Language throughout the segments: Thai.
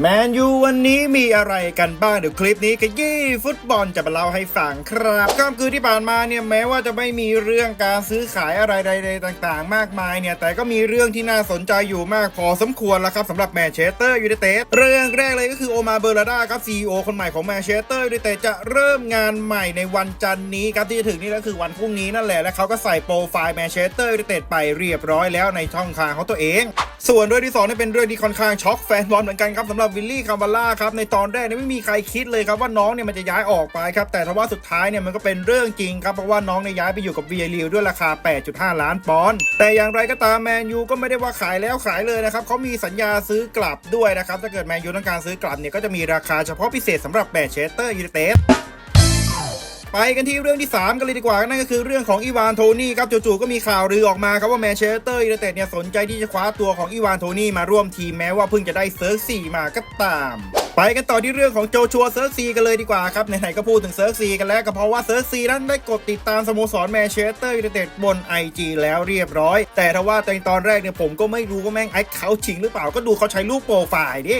แมนยูวันนี้มีอะไรกันบ้าง เดี๋ยวคลิปนี้ขยี้ฟุตบอลจะมาเล่าให้ฟังครับค่ำคืนที่ผ่านมาเนี่ยแม้ว่าจะไม่มีเรื่องการซื้อขายอะไรใดๆต่างๆ มากมายเนี่ย แต่ก็มีเรื่องที่น่าสนใจอยู่มากพอสมควรแล้วครับสำหรับแมนเชสเตอร์ยูไนเต็ดเรื่องแรกเลยก็คือโอมาเบอร์ลาดาครับซีอคนใหม่ของแมนเชสเตอร์ยูไนเต็ดจะเริ่มงานใหม่ในวันจันทร์นี้ครับที่จะถึงนี่ก็คือวันพรุ่งนี้นั่นแหละและเขาก็ใส่โปรไฟล์แมนเชสเตอร์ยูไนเต็ดไปเรียบร้อยแล้วในช่องทางของตัวเอง ส่วนเรื่องที่สองนี่เป็นเรื่องที่ค่อนข้างช็อกแฟนบอลเหมือนกันครับสำหรับวิลลี่คาร์บาล่าครับในตอนแรกเนี่ยไม่มีใครคิดเลยครับว่าน้องเนี่ยมันจะย้ายออกไปครับแต่ทว่าสุดท้ายเนี่ยมันก็เป็นเรื่องจริงครับเพราะว่าน้องเนี่ยย้ายไปอยู่กับเวียริวด้วยราคา 8.5 ล้านปอนด์แต่อย่างไรก็ตามแมนยูก็ไม่ได้ว่าขายแล้วขายเลยนะครับเขามีสัญญาซื้อกลับด้วยนะครับถ้าเกิดแมนยูต้องการซื้อกลับเนี่ยก็จะมีราคาเฉพาะพิเศษสำหรับแมนเชสเตอร์ยูไนเต็ด ไปกันที่เรื่องที่ 3 กันเลยดีกว่า นั่นก็คือเรื่องของอีวานโทนี่ครับจู่ๆก็มีข่าวลือออกมาครับว่าแมนเชสเตอร์ยูไนเต็ดเนี่ยสนใจที่จะคว้าตัวของอีวานโทนี่มาร่วมทีมแม้ว่าเพิ่งจะได้เซิร์ฟซีมาก็ตาม ไปกันต่อที่เรื่องของโจชัวเซิร์ฟซีกันเลยดีกว่าครับไหนๆก็พูดถึงเซิร์ฟซีกันแล้วก็เพราะว่าเซิร์ฟซีนั้นได้กดติดตามสโมสรแมนเชสเตอร์ยูไนเต็ดบน IG แล้วเรียบร้อย แต่ถ้าว่าในตอนแรกเนี่ยผมก็ไม่รู้ว่าแม่งไอ้เขาจริงหรือเปล่าก็ดูเขาใช้รูปโปรไฟล์ดิ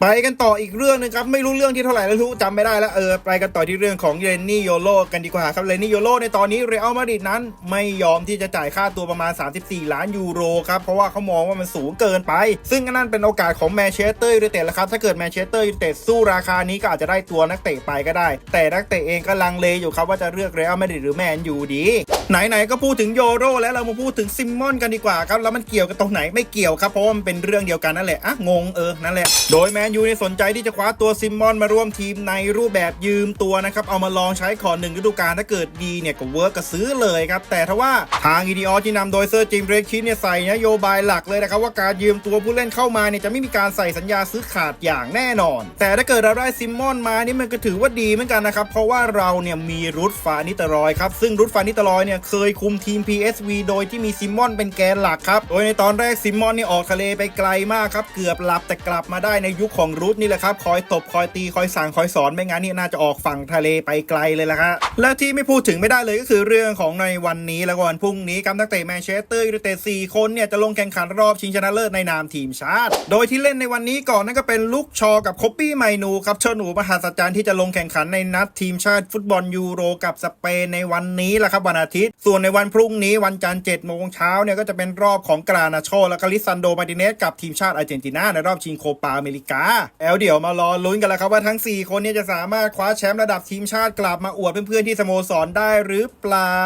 ไปกันต่ออีกเรื่องหนึงครับ ไม่รู้เรื่องที่เท่าไหร่แล้วรู้จำไม่ได้แล้วเออไปกันต่อที่เรื่องของเรนนี่โยโลกันดีกว่าครับเรนนี่โยโลในตอนนี้เรอัลมาดริดนั้นไม่ยอมที่จะจ่ายค่าตัวประมาณ 34 ล้านยูโรครับ เพราะว่าเขามองว่ามันสูงเกินไป ซึ่งนั่นเป็นโอกาสของแมนเชสเตอร์ยูไนเต็ดแล้วครับถ้าเกิดแมนเชสเตอร์ยูไนเต็ดสู้ราคานี้ก็อาจจะได้ตัวนักเตะไปก็ได้ แต่นักเตะเองก็ลังเลอยู่ครับว่าจะเลือกเรอัลมาดริดหรือแมนยูดี ไหนๆก็พูดถึงโยโรแล้วเรามาพูดถึงซิมมอนกันดีกว่าครับ แล้วมันเกี่ยวกันตรงไหนไม่เกี่ยวครับ เพราะว่ามันเป็นเรื่องเดียวกันนั่นแหละอะงงเออนั่นแหละ โดยแมนยูเนี่ยสนใจที่จะคว้าตัวซิมมอนมาร่วมทีมในรูปแบบยืมตัวนะครับ เอามาลองใช้ขอหนึ่งฤดูกาลถ้าเกิดดีเนี่ยก็เวิร์กก็ซื้อเลยครับ แต่ถ้าว่าทางอีดีออที่นำโดยเซอร์จิมเบรคินเนี่ยใส่นโยบายหลักเลยนะครับว่าการยืมตัวผู้เล่นเข้ามาเนี่ยจะไม่มีการใส่สัญญาซื้อขาดอย่างแน่นอน แต่ถ้าเกิดเราได้ซิมมอนมานี่มันก็ถือว่าดีเหมือนกันนะครับเพราะว่าเราเนี่ยมีรุดฟานิตรอยครับซึ่งรุดฟานิตรอยเนี่ยเคยคุมทีม PSV โดยที่มีซิมมอนเป็นแกนหลักครับ โดยในตอนแรกซิมมอนนี่ออกทะเลไปไกลมากครับ เกือบหลับแต่กลับมาได้ในยุคของรุดนี่แหละครับ คอยตบคอยตีคอยสั่งคอยสอนไม่งั้นนี่น่าจะออกฝั่งทะเลไปไกลเลยละครับและที่ไม่พูดถึงไม่ได้เลยก็คือเรื่องของในวันนี้และวันพรุ่งนี้ครับนักเตะแมนเชสเตอร์ยูไนเต็ด4คนเนี่ยจะลงแข่งขันรอบชิงชนะเลิศในนามทีมชาติ โดยที่เล่นในวันนี้ก่อนนั่นก็เป็นลุกชอกับคอปปี้ไมนูครับเจ้าหนูมหัศจรรย์ที่จะลงแข่งขันในนัดทีมชาติฟุตบอลยูโรกับสเปนในวันนี้แหละครับวันอาทิตย์ส่วนในวันพรุ่งนี้วันจันทร์7โมงเช้าเนี่ยก็จะเป็นรอบของกรานาโช และก็ลิซันโดมาร์ติเนสกับทีมชาติอาร์เจนตินาในรอบชิงโคปาอเมริกา แล้วเดี๋ยวมารอลุ้นกันแล้วครับว่าทั้ง 4 คนเนี่ยจะสามารถคว้าแชมป์ระดับทีมชาติกลับมาอวดเพื่อนๆที่สโมสรได้หรือเปล่า